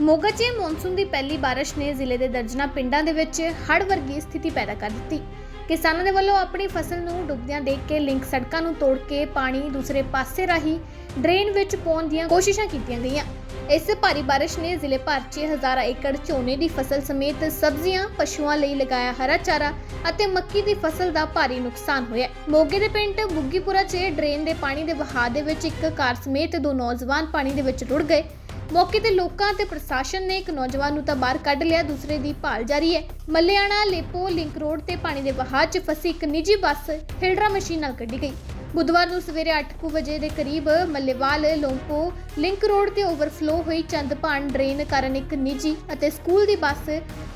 ਮੋਗਾ 'ਚ ਮੌਨਸੂਨ ਦੀ ਪਹਿਲੀ ਬਾਰਿਸ਼ ਨੇ ਜ਼ਿਲ੍ਹੇ ਦੇ ਦਰਜਨਾ ਪਿੰਡਾਂ ਦੇ ਵਿੱਚ ਹੜ੍ਹ ਵਰਗੀ ਸਥਿਤੀ ਪੈਦਾ ਕਰ ਦਿੱਤੀ। ਕਿਸਾਨਾਂ ਦੇ ਵੱਲੋਂ ਆਪਣੀ ਫਸਲ ਨੂੰ ਡੁੱਬਦਿਆਂ ਦੇਖ ਕੇ ਲਿੰਕ ਸੜਕਾਂ ਨੂੰ ਤੋੜ ਕੇ ਪਾਣੀ ਦੂਸਰੇ ਪਾਸੇ ਰਾਹੀਂ ਡਰੇਨ ਵਿੱਚ ਪਾਉਣ ਦੀਆਂ ਕੋਸ਼ਿਸ਼ਾਂ ਕੀਤੀਆਂ ਗਈਆਂ। ਇਸ ਭਾਰੀ ਬਾਰਿਸ਼ ਨੇ ਜ਼ਿਲ੍ਹੇ ਭਰ 'ਚ ਹਜ਼ਾਰਾਂ ਏਕੜ ਝੋਨੇ ਦੀ ਫਸਲ ਸਮੇਤ ਸਬਜ਼ੀਆਂ, ਪਸ਼ੂਆਂ ਲਈ ਲਗਾਇਆ ਹਰਾ ਚਾਰਾ ਅਤੇ ਮੱਕੀ ਦੀ ਫਸਲ ਦਾ ਭਾਰੀ ਨੁਕਸਾਨ ਹੋਇਆ ਮੋਗੇ ਦੇ ਪਿੰਡ ਬੁੱਗੀਪੁਰਾ 'ਚ ਡਰੇਨ ਦੇ ਪਾਣੀ ਦੇ ਵਹਾਅ ਦੇ ਵਿੱਚ ਇੱਕ ਕਾਰ ਸਮੇਤ ਦੋ ਨੌਜਵਾਨ ਪਾਣੀ ਦੇ ਵਿੱਚ ਰੁੜ ਗਏ। ਮੌਕੇ ਤੇ ਲੋਕਾਂ ਤੇ ਪ੍ਰਸ਼ਾਸਨ ਨੇ ਇੱਕ ਨੌਜਵਾਨ ਨੂੰ ਤਾਂ ਬਾਹਰ ਕੱਢ ਲਿਆ, ਦੂਸਰੇ ਦੀ ਭਾਲ ਜਾਰੀ ਹੈ। ਮੱਲਿਆਣਾ ਲੇਪੋ ਲਿੰਕ ਰੋਡ ਤੇ ਪਾਣੀ ਦੇ ਵਹਾਅ 'ਚ ਫਸੀ ਇੱਕ ਨਿੱਜੀ ਬੱਸ ਹਿਲਡਰਾ ਮਸ਼ੀਨ ਨਾਲ ਕੱਢੀ ਗਈ। ਬੁੱਧਵਾਰ ਨੂੰ ਸਵੇਰੇ 8:00 ਵਜੇ ਦੇ ਕਰੀਬ ਮੱਲੇਵਾਲ, ਲੋਂਪੋ ਲਿੰਕ ਰੋਡ ਤੇ ਓਵਰਫਲੋ ਹੋਈ ਚੰਦਪਾਨ ਡਰੇਨ ਕਾਰਨ ਇੱਕ ਨਿੱਜੀ ਅਤੇ ਸਕੂਲ ਦੀ ਬੱਸ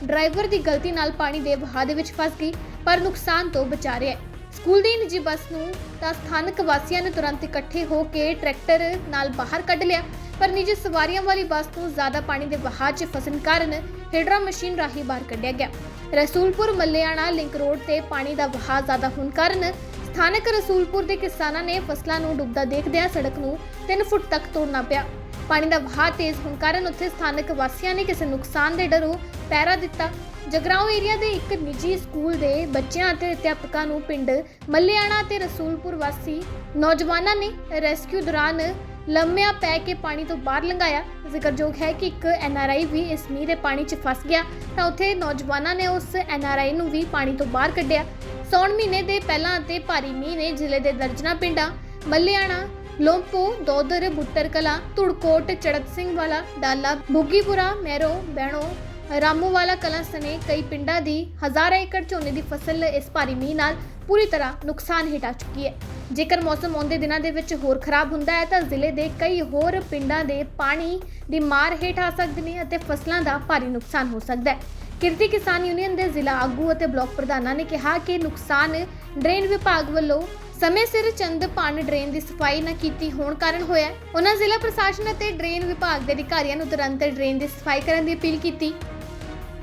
ਡਰਾਈਵਰ ਦੀ ਗਲਤੀ ਨਾਲ ਪਾਣੀ ਦੇ ਵਹਾਅ ਦੇ ਵਿੱਚ ਫਸ ਗਈ, ਪਰ ਨੁਕਸਾਨ ਤੋਂ ਬਚਾ ਰਿਹਾ ਹੈ। ਸਕੂਲ ਦੀ ਨਿੱਜੀ ਬੱਸ ਨੂੰ ਤਾਂ ਸਥਾਨਕ ਵਾਸੀਆਂ ਨੇ ਤੁਰੰਤ ਇਕੱਠੇ ਹੋ ਕੇ ਟਰੈਕਟਰ ਨਾਲ ਬਾਹਰ ਕੱਢ ਲਿਆ। ਪਰ ਨਿੱਜੀ ਸਵਾਰੀਆਂ ਵਾਲੀ ਬੱਸ ਨੂੰ ਜ਼ਿਆਦਾ ਪਾਣੀ ਦੇ ਵਹਾਅ 'ਚ ਫਸਣ ਕਾਰਨ ਹਿਡਰਾ ਮਸ਼ੀਨ ਰਾਹੀਂ ਬਾਹਰ ਕੱਢਿਆ ਗਿਆ। ਰਸੂਲਪੁਰ, ਮੱਲਿਆਣਾ ਲਿੰਕ ਰੋਡ ਤੇ ਪਾਣੀ ਦਾ ਵਹਾਅ ਜ਼ਿਆਦਾ ਹੋਣ ਕਾਰਨ ਸਥਾਨਕ ਰਸੂਲਪੁਰ ਦੇ ਕਿਸਾਨਾਂ ਨੇ ਫਸਲਾਂ ਨੂੰ ਡੁੱਬਦਾ ਦੇਖਦਿਆਂ ਸੜਕ ਨੂੰ 3 ਫੁੱਟ ਤੱਕ ਤੋੜਨਾ ਪਿਆ। ਪਾਣੀ ਦਾ ਵਹਾਅ ਤੇਜ਼ ਹੋਣ ਕਾਰਨ ਉੱਥੇ ਸਥਾਨਕ ਵਾਸੀਆਂ ਨੇ ਕਿਸੇ ਨੁਕਸਾਨ ਦੇ ਡਰੋਂ ਪਹਿਰਾ ਦਿੱਤਾ। ਜਗਰਾਉਂ ਏਰੀਆ ਦੇ ਇੱਕ ਨਿੱਜੀ ਸਕੂਲ ਦੇ ਬੱਚਿਆਂ ਅਤੇ ਅਧਿਆਪਕਾਂ ਨੂੰ ਪਿੰਡ ਮੱਲਿਆਣਾ ਤੇ ਰਸੂਲਪੁਰ ਵਾਸੀ ਨੌਜਵਾਨਾਂ ਨੇ ਰੈਸਕਿਊ ਦੌਰਾਨ ਲੰਮਿਆਂ ਪੈ ਕੇ ਪਾਣੀ ਤੋਂ ਬਾਹਰ ਲੰਘਾਇਆ। ਜ਼ਿਕਰਯੋਗ ਹੈ ਕਿ ਇੱਕ ਐਨਆਰਆਈ ਵੀ ਇਸ ਮੀਂਹ ਦੇ ਪਾਣੀ 'ਚ ਫਸ ਗਿਆ ਤਾਂ ਉੱਥੇ ਨੌਜਵਾਨਾਂ ਨੇ ਉਸ ਐਨਆਰਆਈ ਨੂੰ ਵੀ ਪਾਣੀ ਤੋਂ ਬਾਹਰ ਕੱਢਿਆ। ਸੌਣ ਮਹੀਨੇ ਦੇ ਪਹਿਲਾਂ ਅਤੇ ਭਾਰੀ ਮੀਂਹ ਨੇ ਜ਼ਿਲ੍ਹੇ ਦੇ ਦਰਜਨਾ ਪਿੰਡਾਂ ਮੱਲਿਆਣਾ ਲੋਂਪੋ ਦੋਦਰ ਬੁੱਟਰ ਕਲਾ ਧੁੜਕੋਟ ਚੜਤ ਸਿੰਘ ਵਾਲਾ ਡਾਲਾ ਬੁੱਗੀਪੁਰਾ ਮੈਰੋ ਬੈਣੋ ਰਾਮੂਵਾਲਾ ਕਲਾਂ ਸਨੇ ਕਈ ਪਿੰਡਾਂ ਦੀ ਹਜ਼ਾਰਾਂ ਏਕੜ ਝੋਨੇ ਦੀ ਫਸਲ ਇਸ ਭਾਰੀ ਮੀਂਹ ਨਾਲ ਪੂਰੀ ਤਰ੍ਹਾਂ ਨੁਕਸਾਨ ਹੇਠ ਆ ਚੁੱਕੀ ਹੈ। ਜੇਕਰ ਮੌਸਮ ਆਉਂਦੇ ਦਿਨਾਂ ਦੇ ਵਿੱਚ ਹੋਰ ਖਰਾਬ ਹੁੰਦਾ ਹੈ ਤਾਂ ਜ਼ਿਲ੍ਹੇ ਦੇ ਕਈ ਹੋਰ ਪਿੰਡਾਂ ਦੇ ਪਾਣੀ ਦੀ ਮਾਰ ਹੇਠ ਆ ਸਕਦੇ ਨੇ ਅਤੇ ਫਸਲਾਂ ਦਾ ਭਾਰੀ ਨੁਕਸਾਨ ਹੋ ਸਕਦਾ ਹੈ। ਕਿਰਤੀ ਕਿਸਾਨ ਯੂਨੀਅਨ ਦੇ ਜ਼ਿਲ੍ਹਾ ਆਗੂ ਅਤੇ ਬਲਾਕ ਪ੍ਰਧਾਨਾਂ ਨੇ ਕਿਹਾ ਕਿ ਨੁਕਸਾਨ ਡਰੇਨ ਵਿਭਾਗ ਵੱਲੋਂ ਸਮੇਂ ਸਿਰ ਚੰਦ ਪਾਣ ਡਰੇਨ ਦੀ ਸਫ਼ਾਈ ਨਾ ਕੀਤੀ ਹੋਣ ਕਾਰਨ ਹੋਇਆ ਉਹਨਾਂ ਜ਼ਿਲ੍ਹਾ ਪ੍ਰਸ਼ਾਸਨ ਅਤੇ ਡਰੇਨ ਵਿਭਾਗ ਦੇ ਅਧਿਕਾਰੀਆਂ ਨੂੰ ਤੁਰੰਤ ਡਰੇਨ ਦੀ ਸਫ਼ਾਈ ਕਰਨ ਦੀ ਅਪੀਲ ਕੀਤੀ।